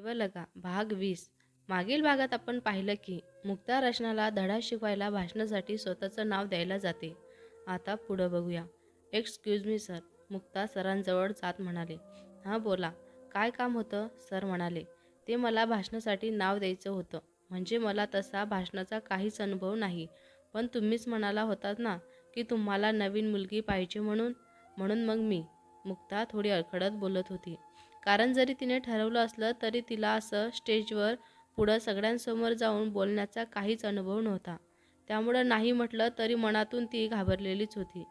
शिवलगा भाग वीस. मागील भागात आपण पाहिलं की मुक्ता रचनाला धडा शिकवायला भाषणासाठी स्वतःचं नाव द्यायला जाते. आता पुढं बघूया. एक्सक्यूज मी सर मुक्ता सरांजवळ जात म्हणाले. हां बोला. काय काम होतं? सर म्हणाले. ते मला भाषणासाठी नाव द्यायचं होतं. म्हणजे मला तसा भाषणाचा काहीच अनुभव नाही. पण तुम्हीच म्हणाला होतात ना की तुम्हाला नवीन मुलगी पाहिजे म्हणून? म्हणून मग मी. मुक्ता थोडी अडखडत बोलत होती. कारण जरी तिने ठरवलं असलं तरी तिला असं स्टेजवर पुढं सगळ्यांसमोर जाऊन बोलण्याचा काहीच अनुभव नव्हता. त्यामुळं नाही म्हटलं तरी मनातून ती घाबरलेलीच होती.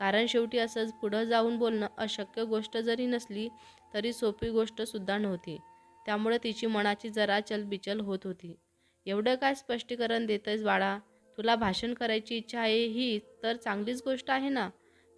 कारण शेवटी असंच पुढं जाऊन बोलणं अशक्य गोष्ट जरी नसली तरी सोपी गोष्टसुद्धा नव्हती. त्यामुळे तिची मनाची जरा चलबिचल होत होती. एवढं काय स्पष्टीकरण देतेस बाळा? तुला भाषण करायची इच्छा आहे ही तर चांगलीच गोष्ट आहे ना?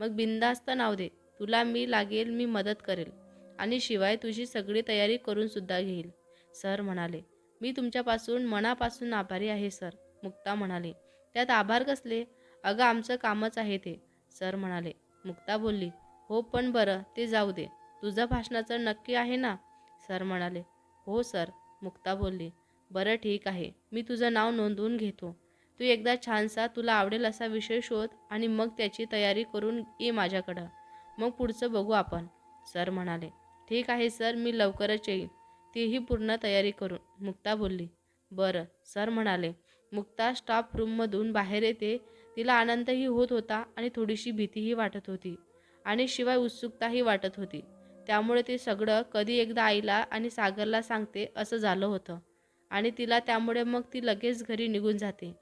मग बिंदास्त नाव दे. तुला मी लागेल मी मदत करेल. आणि शिवाय तुझी सगळी तयारी करून सुद्धा घेईल. सर म्हणाले मी तुमच्यापासून मनापासून आभारी आहे सर मुक्ता म्हणाले. त्यात आभार कसले? अगं आमचं कामच आहे ते. सर म्हणाले. मुक्ता बोलली हो पण बरं ते जाऊ दे. तुझं भाषणाचं नक्की आहे ना? सर म्हणाले. हो सर मुक्ता बोलली. बरं ठीक आहे. मी तुझं नाव नोंदवून घेतो. तू एकदा छानसा तुला आवडेल असा विषय शोध आणि मग त्याची तयारी करून ये माझ्याकडं. मग पुढचं बघू आपण. सर म्हणाले. ठीक आहे सर मी लवकरच येईन. तीही पूर्ण तयारी करून. मुक्ता बोलली बरं सर म्हणाले मुक्ता स्टाफ रूममधून बाहेर येते. तिला आनंदही होत होता आणि थोडीशी भीतीही वाटत होती आणि शिवाय उत्सुकताही वाटत होती. त्यामुळे ते सगळं कधी एकदा आईला आणि सागरला सांगते असं झालं होतं आणि तिला त्यामुळे मग ती लगेच घरी निघून जाते.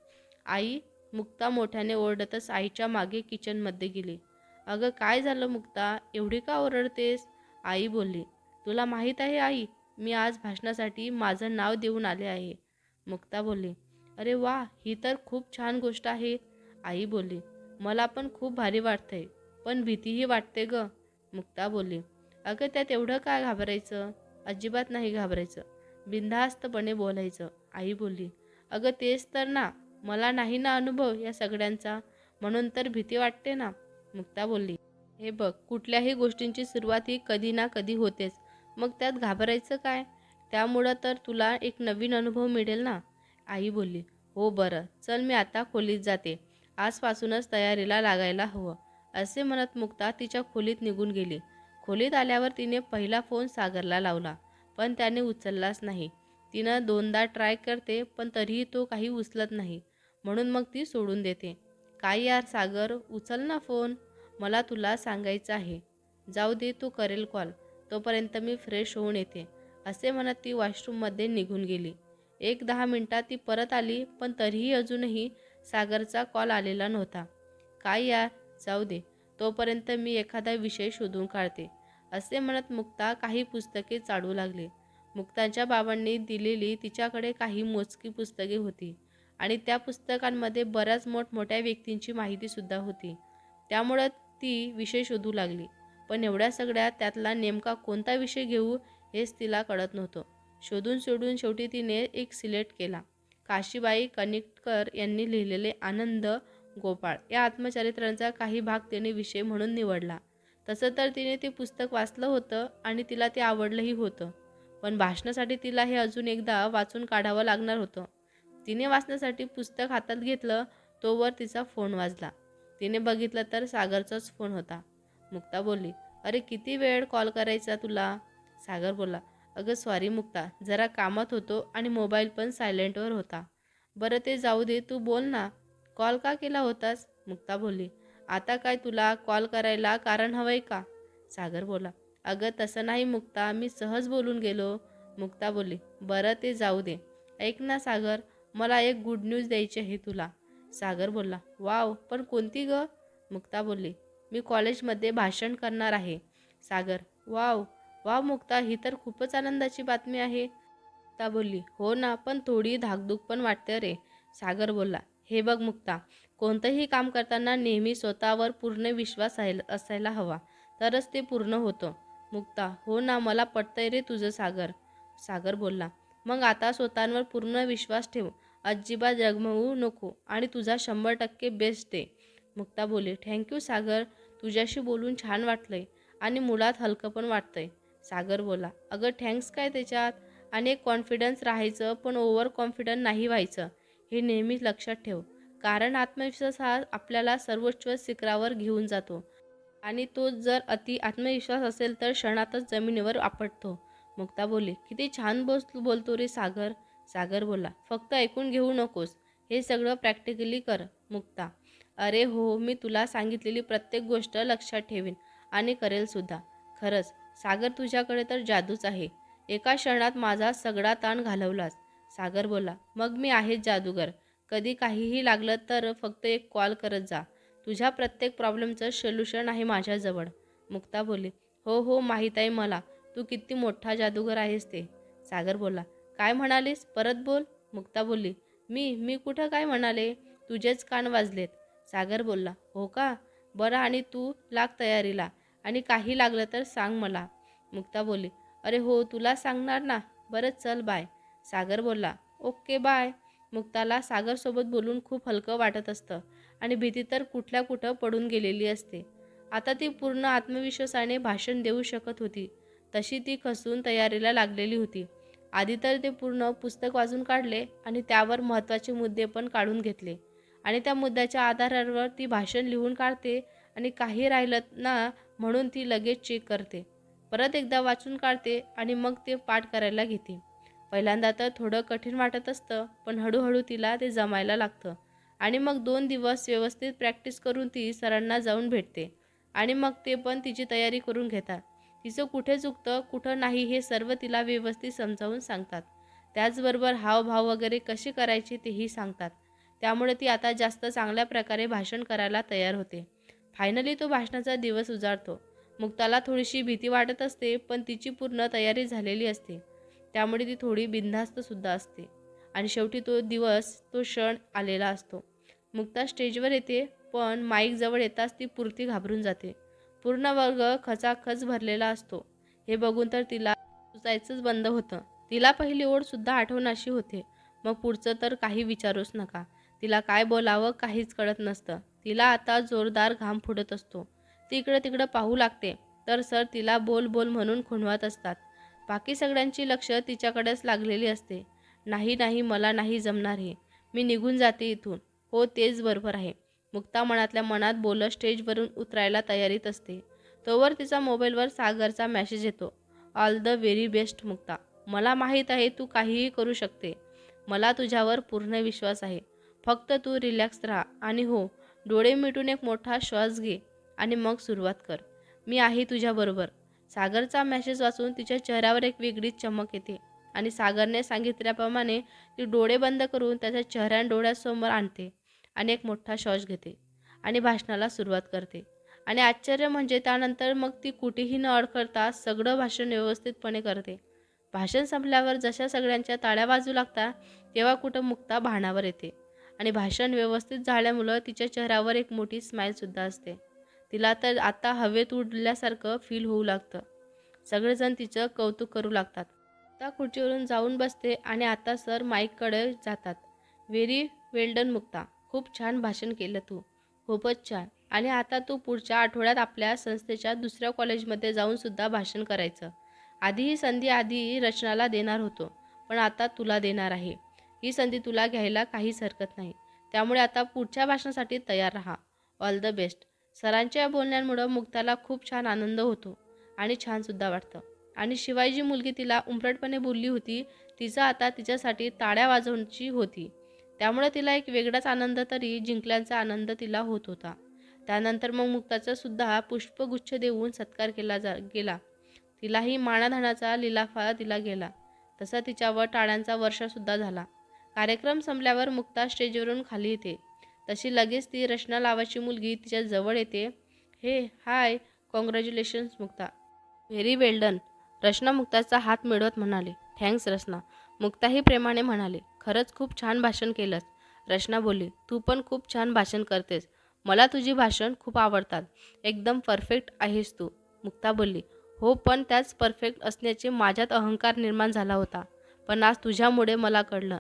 आई मुक्ता मोठ्याने ओरडतच आईच्या मागे किचनमध्ये गेली. अगं काय झालं मुक्ता? एवढी का ओरडतेस? आई बोलली तुला माहीत आहे आई मी आज भाषणासाठी माझं नाव देऊन आले आहे. मुक्ता बोलली अरे वा ही तर खूप छान गोष्ट आहे. आई बोलली मला पण खूप भारी वाटतंय पण भीतीही वाटते ग. मुक्ता बोलली अगं त्यात एवढं काय घाबरायचं? अजिबात नाही घाबरायचं बिनधास्तपणे बोलायचं. आई बोलली अगं तेच तर ना मला नाही ना अनुभव या सगळ्यांचा म्हणून तर भीती वाटते ना. मुक्ता बोलली हे बघ कुठल्याही गोष्टींची सुरुवात ही कधी ना कधी होतेच. मग त्यात घाबरायचं काय? त्यामुळं तर तुला एक नवीन अनुभव मिळेल ना? आई बोलली हो बरं चल मी आता खोलीत जाते. आजपासूनच तयारीला लागायला हवं. असे म्हणत मुक्ता तिच्या खोलीत निघून गेली. खोलीत आल्यावर तिने पहिला फोन सागरला लावला पण त्याने उचललाच नाही. तिनं दोनदा ट्राय करते पण तरीही तो काही उचलत नाही. म्हणून मग ती सोडून देते. काय यार सागर उचल ना फोन. मला तुला सांगायचं आहे. जाऊ दे तू करेल कॉल. तोपर्यंत मी फ्रेश होऊन येते. असे म्हणत ती वॉशरूममध्ये निघून गेली. एक दहा मिनटात ती परत आली पण तरीही अजूनही सागरचा कॉल आलेला नव्हता. काय यार? जाऊ दे. तोपर्यंत मी एखादा विषय शोधून काढते. असे म्हणत मुक्ता काही पुस्तके चाडू लागली. मुक्ताच्या बाबांनी दिलेली तिच्याकडे काही मोजकी पुस्तके होती आणि त्या पुस्तकांमध्ये बऱ्याच मोठमोठ्या व्यक्तींची माहितीसुद्धा होती. त्यामुळं ती विषय शोधू लागली. पण एवढ्या सगळ्यात त्यातला नेमका कोणता विषय घेऊ हेच तिला कळत नव्हतं. शोधून शोधून शेवटी तिने एक सिलेक्ट केला. काशीबाई कनिटकर यांनी लिहिलेले आनंद गोपाळ या आत्मचरित्रांचा काही भाग तिने विषय म्हणून निवडला. तसं तर तिने ते पुस्तक वाचलं होतं आणि तिला ते आवडलंही होतं. पण भाषणासाठी तिला हे अजून एकदा वाचून काढावं लागणार होतं. तिने वाचण्यासाठी पुस्तक हातात घेतलं तोवर तिचा फोन वाजला. तिने बघितलं तर सागरचाच फोन होता. मुक्ता बोलली अरे किती वेळ कॉल करायचा तुला? सागर बोला अगं सॉरी मुक्ता जरा कामात होतो आणि मोबाईल पण सायलेंटवर होता. बरं ते जाऊ दे तू बोल ना. कॉल का केला होतास? मुक्ता बोलली आता काय तुला कॉल करायला कारण हवंय का? सागर बोला अगं तसं नाही मुक्ता मी सहज बोलून गेलो. मुक्ता बोलली बरं ते जाऊ दे. ऐक ना सागर मला एक गुड न्यूज द्यायची आहे तुला. सागर बोलला वाव पण कोणती ग? मुक्ता बोलली मी कॉलेजमध्ये भाषण करणार आहे. सागर वाव वाव मुक्ता ही तर खूपच आनंदाची बातमी आहे. मुक्ता बोलली हो ना पण थोडी धाकधूक पण वाटते रे. सागर बोलला हे बघ मुक्ता कोणतंही काम करताना नेहमी स्वतःवर पूर्ण विश्वास असायला हवा तरच ते पूर्ण होतं. मुक्ता हो ना मला पटतंय रे तुझं सागर. सागर बोलला मग आता स्वतःवर पूर्ण विश्वास ठेव अजिबात जगमवू नको आणि तुझा शंभर टक्के बेस्ट दे. मुक्ता बोली थँक्यू सागर. तुझ्याशी बोलून छान वाटलंय आणि मुळात हलकं पण वाटतंय. सागर बोला अगं थँक्स काय त्याच्यात? आणि एक कॉन्फिडन्स राहायचं पण ओव्हर कॉन्फिडंट नाही व्हायचं. हे नेहमीच लक्षात ठेव. कारण आत्मविश्वास हा आपल्याला सर्वोच्च शिखरावर घेऊन जातो. आणि तो जर अति आत्मविश्वास असेल तर क्षणातच जमिनीवर आपटतो. मुक्ता बोली किती छान बोस बोलतो रे सागर. सागर बोला फक्त ऐकून घेऊ नकोस. हे सगळं प्रॅक्टिकली कर मुक्ता. अरे हो, हो मी तुला सांगितलेली प्रत्येक गोष्ट लक्षात ठेवीन आणि करेल सुद्धा. खरंच सागर तुझ्याकडे तर जादूच आहे. एका क्षणात माझा सगळा ताण घालवलास. सागर बोला मग मी आहेच जादूगर. कधी काहीही लागलं तर फक्त एक कॉल करत जा. तुझ्या प्रत्येक प्रॉब्लेमचं सोल्युशन आहे माझ्याजवळ. मुक्ता बोली हो हो माहीत आहे मला. तू किती मोठा जादूगर आहेस ते. सागर बोला काय म्हणालीस? परत बोल. मुक्ता बोलली मी मी कुठं काय म्हणाले? तुझेच कान वाजलेत. सागर बोलला हो का? बरं आणि तू लाग तयारीला. आणि काही लागलं तर सांग मला. मुक्ता बोलली अरे हो तुला सांगणार ना. बरं चल बाय. सागर बोलला ओके बाय. मुक्ताला सागरसोबत बोलून खूप हलकं वाटत असतं आणि भीती तर कुठल्या कुठं पडून गेलेली असते. आता ती पूर्ण आत्मविश्वासाने भाषण देऊ शकत होती. तशी ती खसून तयारीला लागलेली होती. आधी तर ते पूर्ण पुस्तक वाचून काढले आणि त्यावर महत्त्वाचे मुद्दे पण काढून घेतले. आणि त्या मुद्द्याच्या आधारावर ती भाषण लिहून काढते आणि काही राहिलं ना म्हणून ती लगेच चेक करते. परत एकदा वाचून काढते आणि मग ते पाठ करायला घेते. पहिल्यांदा तर थोडं कठीण वाटत असतं पण हळूहळू तिला ते जमायला लागतं. आणि मग दोन दिवस व्यवस्थित प्रॅक्टिस करून ती सरांना जाऊन भेटते. आणि मग ते पण तिची तयारी करून घेतात. तिचं कुठे चुकतं कुठं नाही हे सर्व तिला व्यवस्थित समजावून सांगतात. त्याचबरोबर हावभाव वगैरे कसे करायचे तेही सांगतात. त्यामुळे ती आता जास्त चांगल्या प्रकारे भाषण करायला तयार होते. फायनली तो भाषणाचा दिवस उजाडतो. मुक्ताला थोडीशी भीती वाटत असते पण तिची पूर्ण तयारी झालेली असते. त्यामुळे ती थोडी बिनधास्तसुद्धा असते. आणि शेवटी तो दिवस तो क्षण आलेला असतो. मुक्ता स्टेजवर येते पण माईक जवळ येताच ती पुरती घाबरून जाते. पूर्ण वर्ग खचाखच भरलेला असतो. हे बघून तर तिला सुचायचंच बंद होतं. तिला पहिली ओढसुद्धा आठवणाशी होते. मग पुढचं तर काही विचारूच नका. तिला काय बोलावं काहीच कळत नसतं. तिला आता जोरदार घाम फुटत असतो. ती इकडं तिकडं पाहू लागते. तर सर तिला बोल बोल म्हणून खुणवत असतात. बाकी सगळ्यांची लक्ष तिच्याकडेच लागलेली असते. नाही नाही मला नाही जमणार हे. मी निघून जाते इथून. हो तेच बरोबर आहे. मुक्ता मनातल्या मनात बोलत स्टेजवरून उतरायला तयारीत असते. तोवर तिचा मोबाईलवर सागरचा मॅसेज येतो. All the very best Mukta. मला माहीत आहे तू काहीही करू शकते. मला तुझ्यावर पूर्ण विश्वास आहे. फक्त तू रिलॅक्स राहा आणि हो डोळे मिटून एक मोठा श्वास घे आणि मग सुरुवात कर. मी आहे तुझ्याबरोबर. सागरचा मॅसेज वाचून तिच्या चेहऱ्यावर एक वेगळीच चमक येते आणि सागरने सांगितल्याप्रमाणे ती डोळे बंद करून त्याच्या चेहऱ्या डोळ्यासमोर आणते. आणि एक मोठा श्वास घेते आणि भाषणाला सुरुवात करते. आणि आश्चर्य म्हणजे त्यानंतर मग ती कुठेही न अडखळता सगळं भाषण व्यवस्थितपणे करते. भाषण संपल्यावर जशा सगळ्यांच्या ताळ्या वाजू लागतात तेव्हा कुठं मुक्ता भानावर येते. आणि भाषण व्यवस्थित झाल्यामुळं तिच्या चेहऱ्यावर एक मोठी स्माईलसुद्धा असते. तिला तर आता हवेत उडल्यासारखं फील होऊ लागतं. सगळेजण तिचं कौतुक करू लागतात. त्या खुर्चीवरून जाऊन बसते आणि आता सर माईककडे जातात. Very well done Mukta. खूप छान भाषण केलं तू. खूपच छान. आणि आता तू पुढच्या आठवड्यात आपल्या संस्थेच्या दुसऱ्या कॉलेजमध्ये जाऊन सुद्धा भाषण करायचं. आधी ही संधी आधी रचनाला देणार होतो पण आता तुला देणार आहे. ही संधी तुला घ्यायला काहीच हरकत नाही. त्यामुळे आता पुढच्या भाषणासाठी तयार राहा. ऑल द बेस्ट सरांच्या बोलण्यामुळं मुक्ताला खूप छान आनंद होतो आणि छानसुद्धा वाटतं. आणि शिवाय जी मुलगी तिला उंबरटपणे बोलली होती तिचा आता तिच्यासाठी ताड्या वाजवण्याची होती. त्यामुळे तिला एक वेगळाच आनंद तरी जिंकल्याचा आनंद तिला होत होता. त्यानंतर मग मुक्ताचा सुद्धा पुष्पगुच्छ देऊन सत्कार केला जा गेला. तिलाही माणाधानाचा लिलाफा दिला गेला. तसा तिच्यावर टाळ्यांचा वर्षासुद्धा झाला. कार्यक्रम संपल्यावर मुक्ता स्टेजवरून खाली येते. तशी लगेच ती रचना लावाची मुलगी तिच्या जवळ येते. हे hi congratulations Mukta. Very well done. Rachna मुक्ताचा हात मिळवत म्हणाले. थँक्स रचना. मुक्ताही प्रेमाने म्हणाले खरंच खूप छान भाषण केलंस. रचना बोलली तू पण खूप छान भाषण करतेस. मला तुझी भाषण खूप आवडतात. एकदम परफेक्ट आहेस तू. मुक्ता बोलली हो पण त्याच परफेक्ट असण्याचे माझ्यात अहंकार निर्माण झाला होता. पण आज तुझ्यामुळे मला कळलं.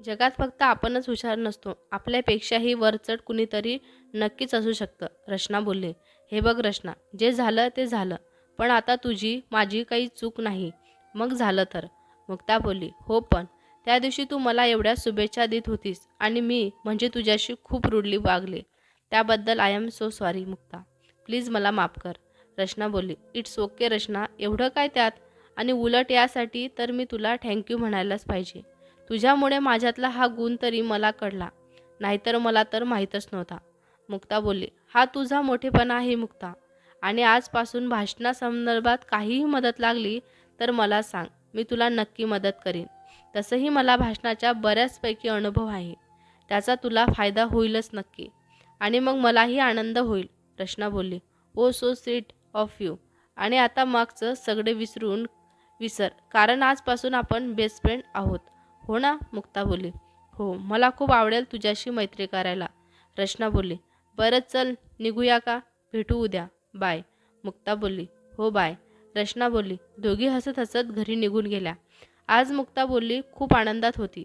जगात फक्त आपणच हुशार नसतो. आपल्यापेक्षाही वरचढ कुणीतरी नक्कीच असू शकतं. रचना बोलले हे बघ रचना जे झालं ते झालं. पण आता तुझी माझी काही चूक नाही. मग झालं तर? मुक्ता बोलली हो पण त्या दिवशी तू मला एवढ्या शुभेच्छा देत होतीस आणि मी म्हणजे तुझ्याशी खूप रुडली वागले. त्याबद्दल I am so sorry Mukta. Please मला माफ कर. रचना बोलली इट्स ओके रचना. एवढं काय त्यात? आणि उलट यासाठी तर मी तुला थँक्यू म्हणायलाच पाहिजे. तुझ्यामुळे माझ्यातला हा गुण तरी मला कळला. नाहीतर मला तर माहीतच नव्हता. मुक्ता बोलली हा तुझा मोठेपणा आहे मुक्ता. आणि आजपासून भाषणासंदर्भात काहीही मदत लागली तर मला सांग. मी तुला नक्की मदत करेन. तसंही मला भाषणाच्या बऱ्याचपैकी अनुभव आहे. त्याचा तुला फायदा होईलच नक्की. आणि मग मलाही आनंद होईल रचना बोलली. Oh so sweet of you आणि आता मागचं सगळे विसरून विसर. कारण आजपासून आपण बेस्ट फ्रेंड आहोत. हो ना? मुक्ता बोलली. हो मला खूप आवडेल तुझ्याशी मैत्री करायला. रचना बोलली. बरं चल निघूया का? भेटू उद्या. बाय मुक्ता बोलली. हो बाय रचना बोलली. दोघी हसत हसत घरी निघून गेल्या. आज मुक्ता बोलली खूप आनंदात होती.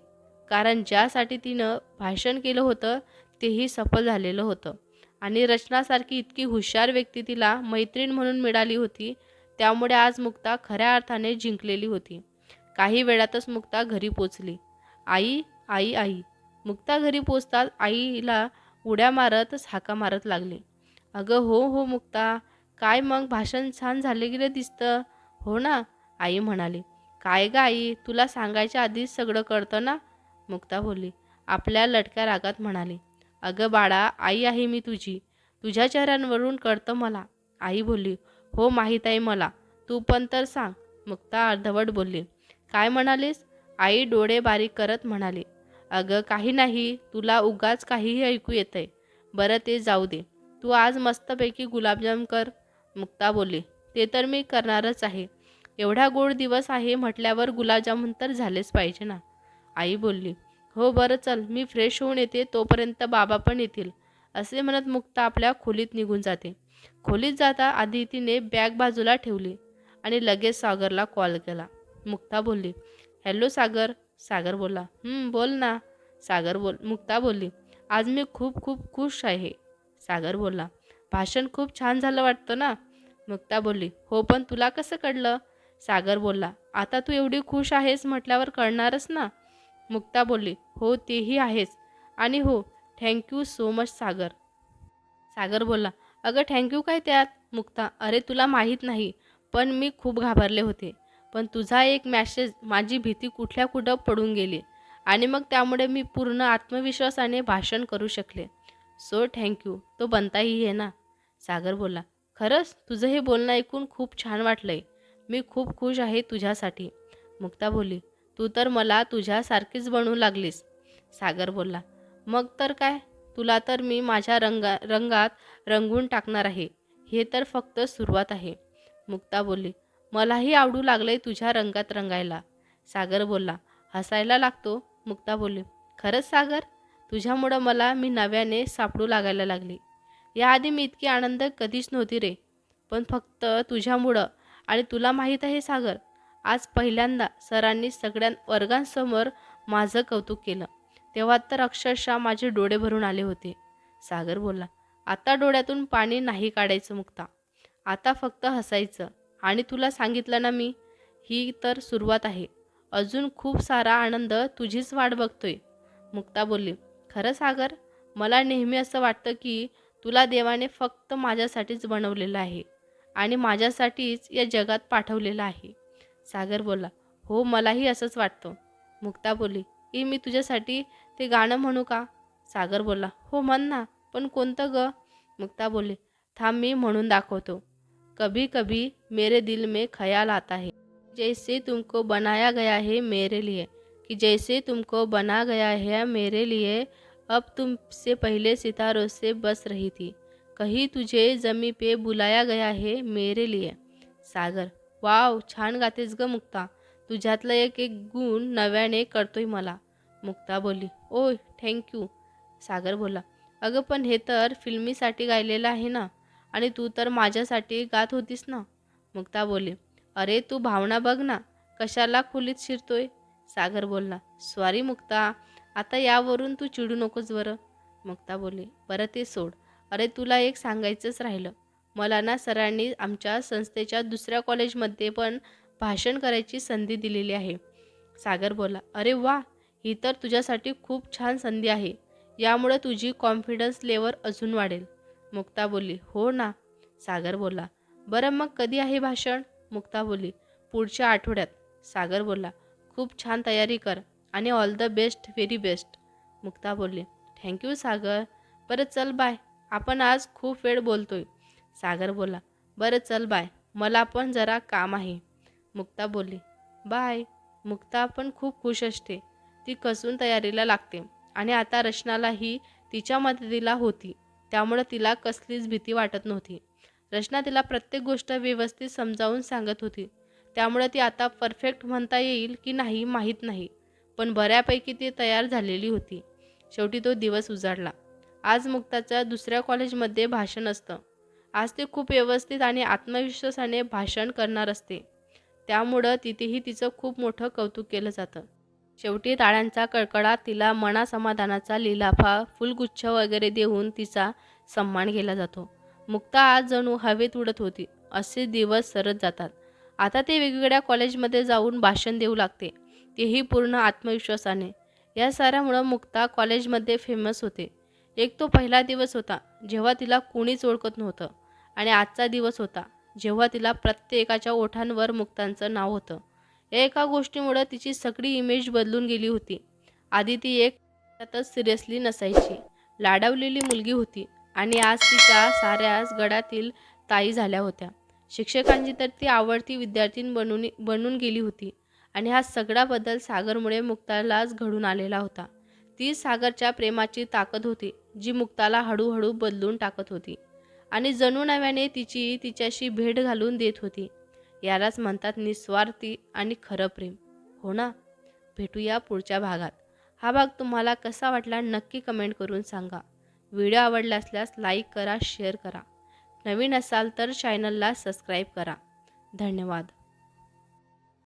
कारण ज्यासाठी तिनं भाषण केलं होतं तेही सफल झालेलं होतं. आणि रचनासारखी इतकी हुशार व्यक्ती तिला मैत्रीण म्हणून मिळाली होती त्यामुळे आज मुक्ता खऱ्या अर्थाने जिंकलेली होती. काही वेळातच मुक्ता घरी पोचली. आई आई आई. मुक्ता घरी पोचताच आईला उड्या मारतच हाका मारत लागले. अगं हो हो मुक्ता. काय मग भाषण छान झाले गेले दिसतं? हो ना आई म्हणाली. काय ग आई तुला सांगायच्या आधीच सगळं कळतं ना? मुक्ता बोलली. आपल्या लटक्या रागात म्हणाली. अगं बाळा आई आहे मी तुझी. तुझ्या चेहऱ्यांवरून कळतं मला. आई बोलली. हो माहीत आहे मला. तू पण तर सांग. मुक्ता अर्धवट बोलली. काय म्हणालीस? आई डोळे बारीक करत म्हणाली. अगं काही नाही. तुला उगाच काहीही ऐकू येतंय. बरं ते जाऊ दे. तू आज मस्तपैकी गुलाबजाम कर. मुक्ता बोलली ते तर मी करणारच आहे. एवढा गोड दिवस आहे म्हटल्यावर गुलाबजामुन तर झालेच पाहिजे ना. आई बोलली हो बरं चल मी फ्रेश होऊन येते तोपर्यंत बाबा पण येतील. असे म्हणत मुक्ता आपल्या खोलीत निघून जाते. खोलीत जाता आधी तिने बॅग बाजूला ठेवली आणि लगेच सागरला कॉल केला. मुक्ता बोलली हॅलो सागर. सागर बोलला बोल ना. सागर बोल मुक्ता बोलली आज मी खूप खूप खुश आहे. सागर बोलला भाषण खूप छान झालं वाटतं ना? मुक्ता बोलली हो पण तुला कसं कळलं? सागर बोलला आता तू एवढी खुश आहेस म्हटल्यावर कळणारच ना? मुक्ता बोलली हो तेही आहेच. आणि हो thank you so much Sagar. Sagar बोलला अगं थँक्यू काय त्यात? मुक्ता अरे तुला माहीत नाही पण मी खूप घाबरले होते. पण तुझा एक मॅसेज माझी भीती कुठल्या कुठं पडून गेली आणि मग त्यामुळे मी पूर्ण आत्मविश्वासाने भाषण करू शकले. सो थँक्यू तो बनताही आहे ना? सागर बोलला खरंच? तुझं हे बोलणं ऐकून खूप छान वाटलंय. मी खूप खुश आहे तुझ्यासाठी. मुक्ता बोलली तू तर मला तुझ्यासारखीच बनू लागलीस. सागर बोलला मग तर काय? तुला तर मी माझ्या रंगा रंगात रंगून टाकणार आहे. हे तर फक्त सुरुवात आहे. मुक्ता बोलली मलाही आवडू लागलंय तुझ्या रंगात रंगायला. सागर बोलला हसायला लागतो. मुक्ता बोलली खरंच सागर? तुझ्यामुळं मला मी नव्याने सापडू लागायला लागली. याआधी मी इतकी आनंद कधीच नव्हती रे. पण फक्त तुझ्यामुळं. आणि तुला माहीत आहे सागर आज पहिल्यांदा सरांनी सगळ्या वर्गांसमोर माझं कौतुक केलं. तेव्हा तर अक्षरशः माझे डोळे भरून आले होते. सागर बोलला आता डोळ्यातून पाणी नाही काढायचं मुक्ता. आता फक्त हसायचं. आणि तुला सांगितलं ना मी? ही तर सुरुवात आहे. अजून खूप सारा आनंद तुझीच वाट बघतोय. मुक्ता बोलली खरं सागर मला नेहमी असं वाटतं की तुला देवाने फक्त माझ्यासाठीच बनवलेलं आहे आणि माझ्यासाठीच या जगात पाठवलेलं आहे. सागर बोला हो मलाही असंच वाटतं. मुक्ता बोली ई मी तुझ्यासाठी ते गाणं म्हणू का? सागर बोला हो म्हण ना पण कोणतं ग? मुक्ता बोली थांब मी म्हणून दाखवतो. कभी कभी मेरे दिल में ख्याल आता है जैसे तुमको बनाया गया है मेरे लिए कि जैसे तुमको बना गया है मेरे लिए अब तुमसे पहले सितारों से बस रही थी। कहीं तुझे जमी पे बुलाया गया है मेरे लिए। सागर वाव छान गातेस ग मुक्ता। तुझ्यातलं एक एक गुण नव्याने करतोय मला। मुक्ता बोली ओय थँक्यू सागर बोला अगं पण हे तर फिल्मीसाठी गायलेलं आहे ना? आणि तू तर माझ्यासाठी गात होतीस ना? मुक्ता बोली अरे तू भावना बघ ना कशाला खोलीत शिरतोय? सागर बोलला सॉरी मुक्ता आता यावरून तू चिडू नकोस बरं. मुक्ता बोलली बरं ते सोड. अरे तुला एक सांगायचंच राहिलं. मला ना सरांनी आमच्या संस्थेच्या दुसऱ्या कॉलेजमध्ये पण भाषण करायची संधी दिलेली आहे. सागर बोला अरे वा ही तर तुझ्यासाठी खूप छान संधी आहे. यामुळे तुझी कॉन्फिडन्स लेवल अजून वाढेल. मुक्ता बोलली हो ना. सागर बोला बरं मग कधी आहे भाषण? मुक्ता बोलली पुढच्या आठवड्यात. सागर बोला खूप छान तयारी कर. आणि all the best very best Mukta बोलली थँक्यू सागर. बरं चल बाय आपण आज खूप वेळ बोलतोय. सागर बोला बरं चल बाय मला पण जरा काम आहे. मुक्ता बोलली बाय मुक्ता पण खूप खुश असते. ती कसून तयारीला लागते. आणि आता रचनालाही तिच्या मदतीला होती. त्यामुळं तिला कसलीच भीती वाटत नव्हती. रचना तिला प्रत्येक गोष्ट व्यवस्थित समजावून सांगत होती. त्यामुळे ती आता परफेक्ट म्हणता येईल की नाही माहीत नाही. पण बऱ्यापैकी ती तयार झालेली होती. शेवटी तो दिवस उजाडला. आज मुक्ताच्या दुसऱ्या कॉलेजमध्ये भाषण असतं. आज ते खूप व्यवस्थित आणि आत्मविश्वासाने भाषण करणार असते. त्यामुळं तिथेही तिचं खूप मोठं कौतुक केलं जातं. शेवटी टाळ्यांचा कडकडाट तिला मनासमाधानाचा लिलाफा फुलगुच्छ वगैरे देऊन तिचा सन्मान केला जातो. मुक्ता आज जणू हवेत उडत होती. असे दिवस सरत जातात. आता ते वेगवेगळ्या कॉलेजमध्ये जाऊन भाषण देऊ लागते. तेही पूर्ण आत्मविश्वासाने. या साऱ्यामुळं मुक्ता कॉलेजमध्ये फेमस होते. एक तो पहिला दिवस होता जेव्हा तिला कोणीच ओळखत नव्हतं आणि आजचा दिवस होता जेव्हा तिला प्रत्येकाच्या ओठांवर मुक्तांचं नाव होतं. या एका गोष्टीमुळं तिची सगळी इमेज बदलून गेली होती. आधी ती एक त्यातच सिरियसली नसायची. लाडावलेली मुलगी होती आणि आज तिच्या साऱ्याच गडातील ताई झाल्या होत्या. शिक्षकांची तर ती आवडती विद्यार्थीन बनून बनून गेली होती. आणि हा सगळा बदल सागरमुळे मुक्तालाच घडून आलेला होता. ती सागरच्या प्रेमाची ताकद होती जी मुक्ताला हळूहळू बदलून टाकत होती. आणि जणू नव्याने तिची तिच्याशी भेट घालून देत होती. यालाच म्हणतात निस्वार्थी आणि खरं प्रेम. हो ना? भेटूया पुढच्या भागात. हा भाग तुम्हाला कसा वाटला नक्की कमेंट करून सांगा. व्हिडिओ आवडला असल्यास लाईक करा शेअर करा. नवीन असाल तर चॅनलला सबस्क्राईब करा. धन्यवाद.